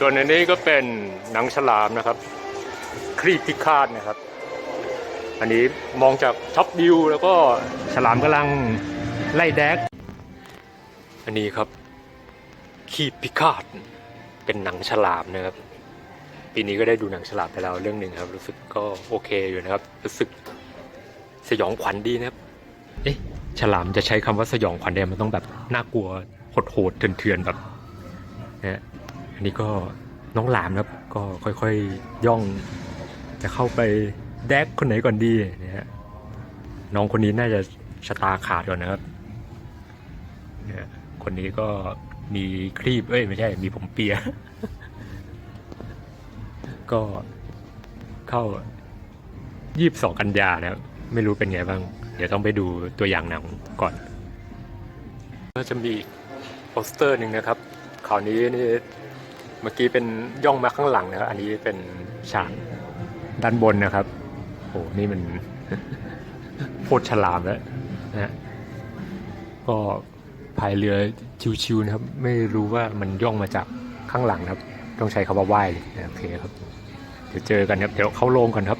ส่วนอันนี้ก็เป็นหนังฉลามนะครับ ครีบพิฆาตนะครับ อันนี้มองจากท็อปวิวแล้วก็ฉลามกำลังไล่แดก อันนี้ครับคีบพิฆาตเป็นหนังฉลามนะครับ ปีนี้ก็ได้ดูหนังฉลามไปแล้วเรื่องหนึ่งครับ รู้สึกก็โอเคอยู่นะครับ รู้สึกสยองขวัญดีนะครับ เอ๊ะฉลามจะใช้คำว่าสยองขวัญเนี่ยมันต้องแบบน่ากลัวโหดๆเถื่อนๆแบบนะ อันนี้ก็น้องหลามครับ ก็ค่อยๆย่อง จะเข้าไปแดกคนไหนก่อนดีนะฮะน้องคนนี้น่าจะชะตาขาดก่อนนะครับเนี่ยคนนี้ก็มีครีบเอ้ยไม่ใช่ มีผมเปีย ก็เข้ายี่บสองกันยานะไม่รู้เป็นไงบ้าง เดี๋ยวต้องไปดูตัวอย่างหนังก่อน ก็จะมีโปสเตอร์หนึ่งนะครับ คราวนี้นี่ เมื่อกี้เป็นย่องมาข้างหลังนะครับ อันนี้เป็นฉากด้านบนนะครับโอ้นี่มันโคตรฉลามแล้วนะฮะก็พายเรือชิวๆนะครับ ไม่รู้ว่ามันย่องมาจากข้างหลังนะครับ ต้องใช้คำว่าว่ายเลยโอเคครับ เดี๋ยวเจอกันครับ เดี๋ยวเข้าโรงก่อนครับ